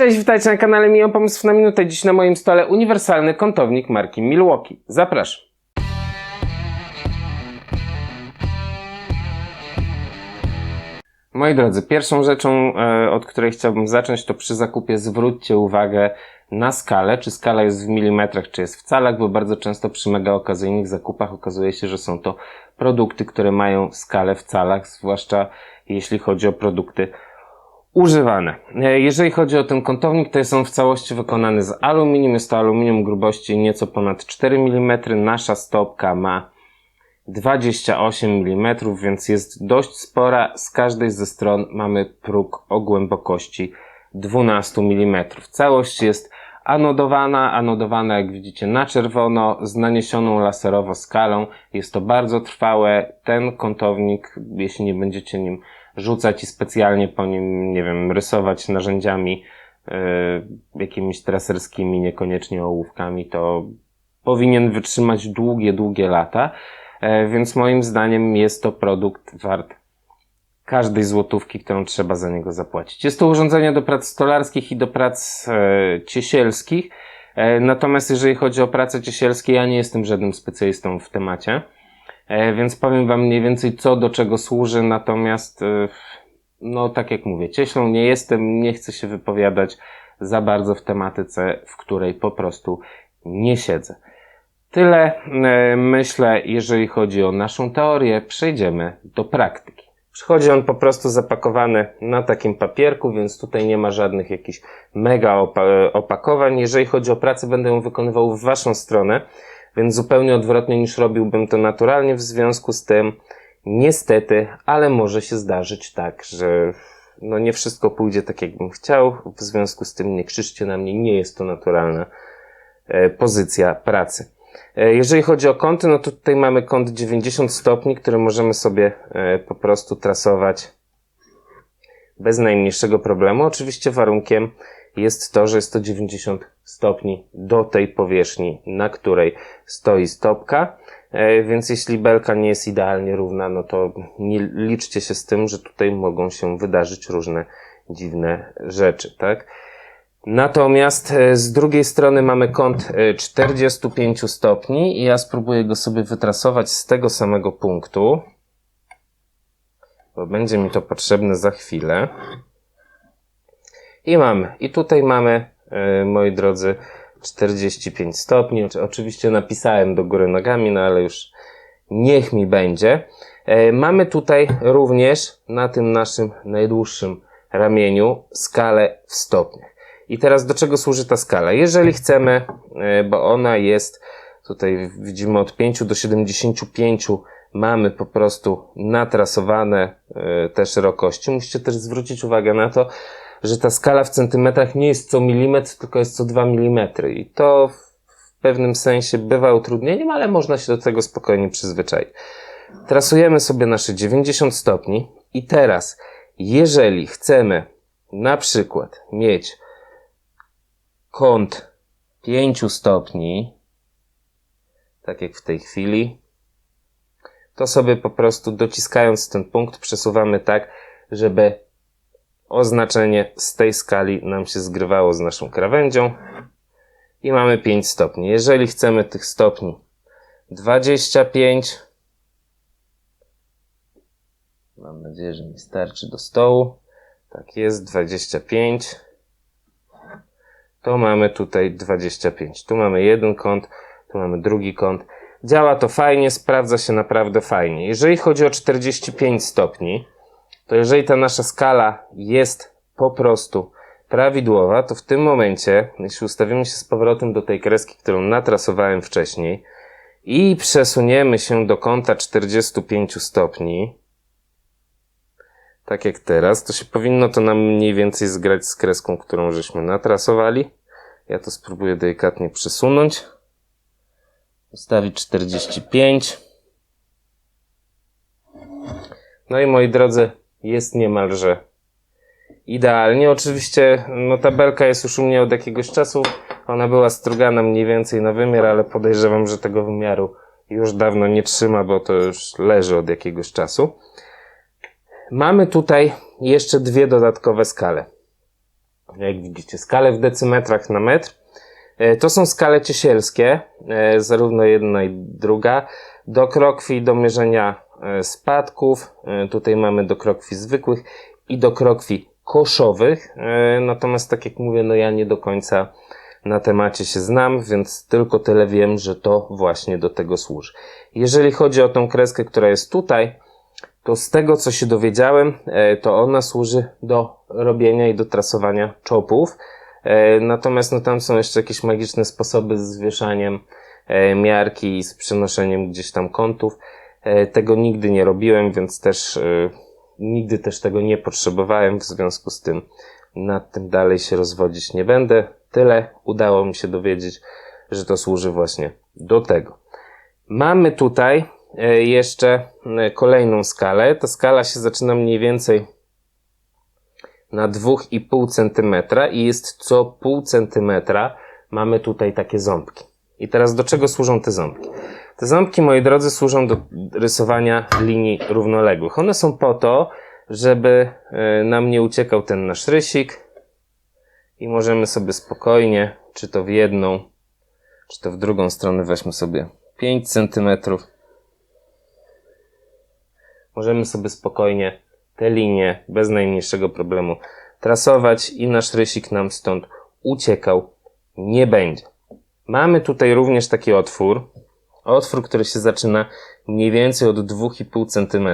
Cześć, witajcie na kanale Miją Pomysł na Minutę. Dziś na moim stole uniwersalny kątownik marki Milwaukee. Zapraszam. Moi drodzy, pierwszą rzeczą, e, od której chciałbym zacząć, to przy zakupie zwróćcie uwagę na skalę, czy skala jest w milimetrach, czy jest w calach, bo bardzo często przy mega okazyjnych zakupach okazuje się, że są to produkty, które mają skalę w calach, zwłaszcza jeśli chodzi o produkty używane. E, Jeżeli chodzi o ten kątownik, to jest on w całości wykonany z aluminium. Jest to aluminium grubości nieco ponad 4 mm. Nasza stopka ma 28 mm, więc jest dość spora. Z każdej ze stron mamy próg o głębokości 12 mm. Całość jest anodowana, anodowana jak widzicie na czerwono, z naniesioną laserowo skalą. Jest to bardzo trwałe. Ten kątownik, jeśli nie będziecie nim rzucać i specjalnie po nim, nie wiem, rysować narzędziami yy, jakimiś traserskimi, niekoniecznie ołówkami, to powinien wytrzymać długie, długie lata. E, więc moim zdaniem jest to produkt wart każdej złotówki, którą trzeba za niego zapłacić. Jest to urządzenie do prac stolarskich i do prac e, ciesielskich. E, natomiast jeżeli chodzi o prace ciesielskie, ja nie jestem żadnym specjalistą w temacie, e, więc powiem Wam mniej więcej co do czego służy. Natomiast, e, no tak jak mówię, cieślą nie jestem, nie chcę się wypowiadać za bardzo w tematyce, w której po prostu nie siedzę. Tyle e, myślę, jeżeli chodzi o naszą teorię, przejdziemy do praktyki. Przychodzi on po prostu zapakowany na takim papierku, więc tutaj nie ma żadnych jakichś mega opa- opakowań. Jeżeli chodzi o pracę, będę ją wykonywał w Waszą stronę, więc zupełnie odwrotnie niż robiłbym to naturalnie. W związku z tym, niestety, ale może się zdarzyć tak, że no nie wszystko pójdzie tak, jakbym chciał. W związku z tym nie krzyczcie na mnie, nie jest to naturalna e, pozycja pracy. E, Jeżeli chodzi o kąty, no to tutaj mamy kąt 90 stopni, który możemy sobie e, po prostu trasować bez najmniejszego problemu. Oczywiście warunkiem jest to, że jest to 90 stopni do tej powierzchni, na której stoi stopka. E, Więc jeśli belka nie jest idealnie równa, no to nie liczcie się z tym, że tutaj mogą się wydarzyć różne dziwne rzeczy, tak? Natomiast e, z drugiej strony mamy kąt e, 45 stopni i ja spróbuję go sobie wytrasować z tego samego punktu, bo będzie mi to potrzebne za chwilę. I mamy, i tutaj mamy, e, moi drodzy, 45 stopni. Oczy- Oczywiście napisałem do góry nogami, no ale już niech mi będzie. E, Mamy tutaj również na tym naszym najdłuższym ramieniu skalę w stopniach. I teraz do czego służy ta skala? Jeżeli chcemy, e, bo ona jest, tutaj widzimy od 5 do 75 mamy po prostu natrasowane e, te szerokości. Musicie też zwrócić uwagę na to, że ta skala w centymetrach nie jest co milimetr, tylko jest co 2 milimetry. I to w pewnym sensie bywa utrudnieniem, ale można się do tego spokojnie przyzwyczaić. Trasujemy sobie nasze 90 stopni i teraz, jeżeli chcemy na przykład mieć kąt 5 stopni, tak jak w tej chwili, to sobie po prostu dociskając ten punkt przesuwamy tak, żeby oznaczenie z tej skali nam się zgrywało z naszą krawędzią i mamy 5 stopni. Jeżeli chcemy tych stopni 25, mam nadzieję, że mi starczy do stołu. Tak jest, 25 to mamy tutaj 25. Tu mamy jeden kąt, tu mamy drugi kąt. Działa to fajnie, sprawdza się naprawdę fajnie. Jeżeli chodzi o 45 stopni, to jeżeli ta nasza skala jest po prostu prawidłowa, to w tym momencie, jeśli ustawimy się z powrotem do tej kreski, którą natrasowałem wcześniej i przesuniemy się do kąta 45 stopni, tak jak teraz, to się powinno to nam mniej więcej zgrać z kreską, którą żeśmy natrasowali. Ja to spróbuję delikatnie przesunąć. Ustawić 45. No i moi drodzy, jest niemalże idealnie. Oczywiście, no ta belka jest już u mnie od jakiegoś czasu. Ona była strugana mniej więcej na wymiar, ale podejrzewam, że tego wymiaru już dawno nie trzyma, bo to już leży od jakiegoś czasu. Mamy tutaj jeszcze dwie dodatkowe skale. jak widzicie, skale w decymetrach na metr. E, To są skale ciesielskie, e, zarówno jedna i druga. Do krokwi do mierzenia e, spadków, e, tutaj mamy do krokwi zwykłych i do krokwi koszowych. E, Natomiast tak jak mówię, no ja nie do końca na temacie się znam, więc tylko tyle wiem, że to właśnie do tego służy. Jeżeli chodzi o tą kreskę, która jest tutaj, to z tego co się dowiedziałem, to ona służy do robienia i do trasowania czopów. Natomiast no tam są jeszcze jakieś magiczne sposoby z wieszaniem miarki i z przenoszeniem gdzieś tam kątów. E, Tego nigdy nie robiłem, więc też e, nigdy też tego nie potrzebowałem, w związku z tym nad tym dalej się rozwodzić nie będę. Tyle udało mi się dowiedzieć, że to służy właśnie do tego. Mamy tutaj e, jeszcze e, kolejną skalę. Ta skala się zaczyna mniej więcej na 2,5 cm i jest co pół centymetra mamy tutaj takie ząbki. I teraz do czego służą te ząbki? Te ząbki, moi drodzy, służą do rysowania linii równoległych. One są po to, żeby e, nam nie uciekał ten nasz rysik i możemy sobie spokojnie, czy to w jedną, czy to w drugą stronę weźmy sobie 5 cm. Możemy sobie spokojnie te linie bez najmniejszego problemu trasować i nasz rysik nam stąd uciekał nie będzie. Mamy tutaj również taki otwór. Otwór, który się zaczyna mniej więcej od 2,5 cm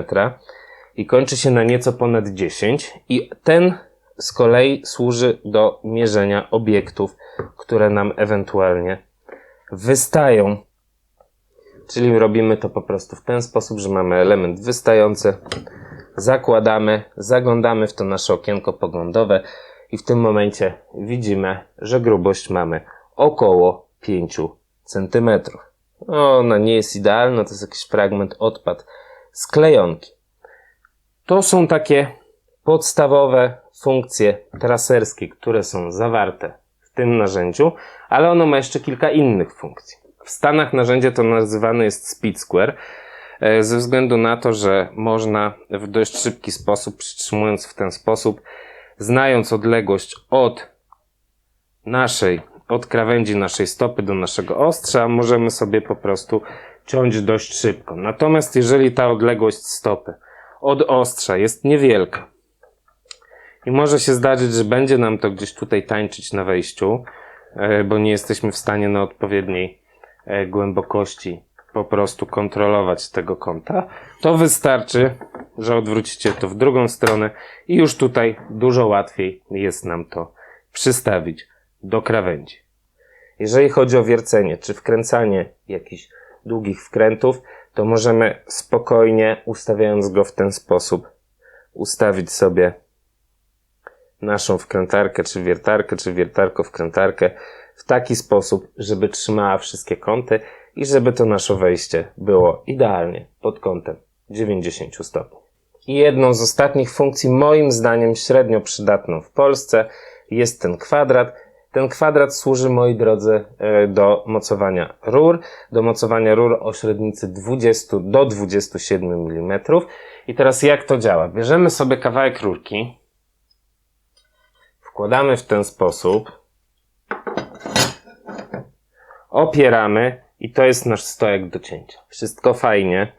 i kończy się na nieco ponad 10 i ten z kolei służy do mierzenia obiektów, które nam ewentualnie wystają. Czyli robimy to po prostu w ten sposób, że mamy element wystający, zakładamy, zaglądamy w to nasze okienko poglądowe i w tym momencie widzimy, że grubość mamy około 5 cm. Ona nie jest idealna, to jest jakiś fragment odpad z klejonki. To są takie podstawowe funkcje traserskie, które są zawarte w tym narzędziu, ale ono ma jeszcze kilka innych funkcji. W Stanach narzędzie to nazywane jest speed square, e, ze względu na to, że można w dość szybki sposób, przytrzymując w ten sposób, znając odległość od naszej, od krawędzi naszej stopy do naszego ostrza, możemy sobie po prostu ciąć dość szybko. Natomiast jeżeli ta odległość stopy od ostrza jest niewielka i może się zdarzyć, że będzie nam to gdzieś tutaj tańczyć na wejściu, e, bo nie jesteśmy w stanie na odpowiedniej e, głębokości po prostu kontrolować tego kąta, to wystarczy, że odwrócicie to w drugą stronę i już tutaj dużo łatwiej jest nam to przystawić do krawędzi. Jeżeli chodzi o wiercenie czy wkręcanie jakichś długich wkrętów, to możemy spokojnie, ustawiając go w ten sposób, ustawić sobie naszą wkrętarkę, czy wiertarkę, czy wiertarko wkrętarkę w taki sposób, żeby trzymała wszystkie kąty i żeby to nasze wejście było idealnie pod kątem 90 stopni. I jedną z ostatnich funkcji, moim zdaniem średnio przydatną w Polsce, jest ten kwadrat. Ten kwadrat służy, moi drodzy, e, do mocowania rur, do mocowania rur o średnicy 20 do 27 mm. I teraz jak to działa? Bierzemy sobie kawałek rurki, wkładamy w ten sposób, opieramy i to jest nasz stojak do cięcia. Wszystko fajnie,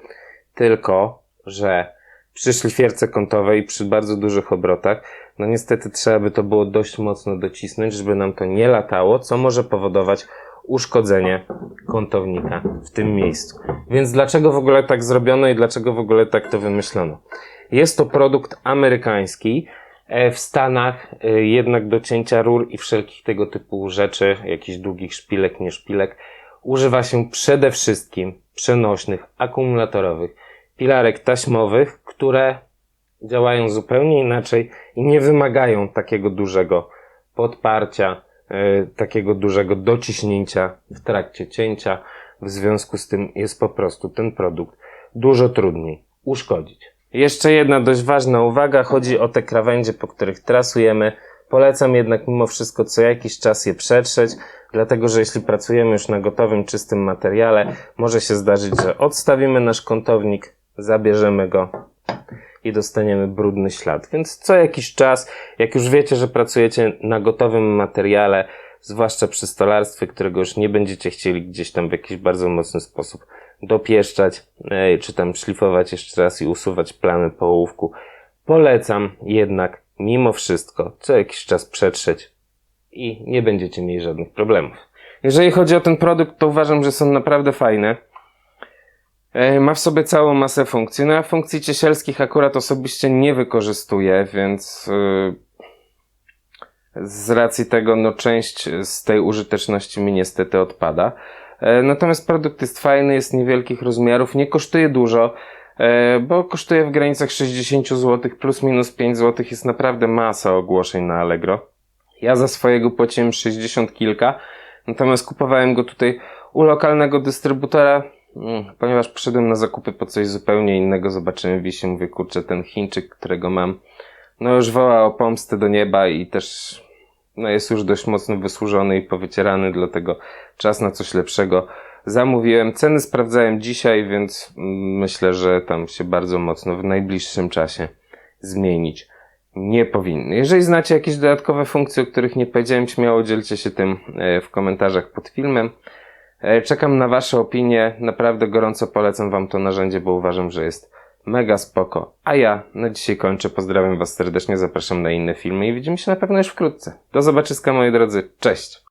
tylko że przy szlifierce kątowej przy bardzo dużych obrotach, no niestety trzeba by to było dość mocno docisnąć, żeby nam to nie latało, co może powodować uszkodzenie kątownika w tym miejscu. Więc dlaczego w ogóle tak zrobiono i dlaczego w ogóle tak to wymyślono? Jest to produkt amerykański, E, W Stanach e, jednak do cięcia rur i wszelkich tego typu rzeczy, jakichś długich szpilek, nie szpilek, używa się przede wszystkim przenośnych, akumulatorowych, pilarek taśmowych, które działają zupełnie inaczej i nie wymagają takiego dużego podparcia, e, takiego dużego dociśnięcia w trakcie cięcia. W związku z tym jest po prostu ten produkt dużo trudniej uszkodzić. Jeszcze jedna dość ważna uwaga, chodzi o te krawędzie, po których trasujemy. Polecam jednak mimo wszystko co jakiś czas je przetrzeć, dlatego że jeśli pracujemy już na gotowym, czystym materiale, może się zdarzyć, że odstawimy nasz kątownik, zabierzemy go i dostaniemy brudny ślad. Więc co jakiś czas, jak już wiecie, że pracujecie na gotowym materiale, zwłaszcza przy stolarstwie, którego już nie będziecie chcieli gdzieś tam w jakiś bardzo mocny sposób dopieszczać, e, czy tam szlifować jeszcze raz i usuwać plamy po ołówku, polecam jednak mimo wszystko co jakiś czas przetrzeć i nie będziecie mieli żadnych problemów. Jeżeli chodzi o ten produkt, to uważam, że są naprawdę fajne. E, Ma w sobie całą masę funkcji. No ja funkcji ciesielskich akurat osobiście nie wykorzystuję, więc yy, z racji tego no część z tej użyteczności mi niestety odpada. E, Natomiast produkt jest fajny, jest niewielkich rozmiarów, nie kosztuje dużo, e, bo kosztuje w granicach 60 zł, plus minus 5 zł jest naprawdę masa ogłoszeń na Allegro. Ja za swojego płaciłem 60 kilka, natomiast kupowałem go tutaj u lokalnego dystrybutora, ponieważ przyszedłem na zakupy po coś zupełnie innego, zobaczyłem wisi, mówię, kurczę, ten Chińczyk, którego mam, no już woła o pomstę do nieba i też no jest już dość mocno wysłużony i powycierany, dlatego czas na coś lepszego. Zamówiłem, ceny sprawdzałem dzisiaj, więc mm, myślę, że tam się bardzo mocno w najbliższym czasie zmienić nie powinny. Jeżeli znacie jakieś dodatkowe funkcje, o których nie powiedziałem, śmiało dzielcie się tym e, w komentarzach pod filmem. E, Czekam na Wasze opinie. Naprawdę gorąco polecam Wam to narzędzie, bo uważam, że jest mega spoko. A ja na dzisiaj kończę. Pozdrawiam Was serdecznie, zapraszam na inne filmy i widzimy się na pewno już wkrótce. Do zobaczyska moi drodzy. Cześć!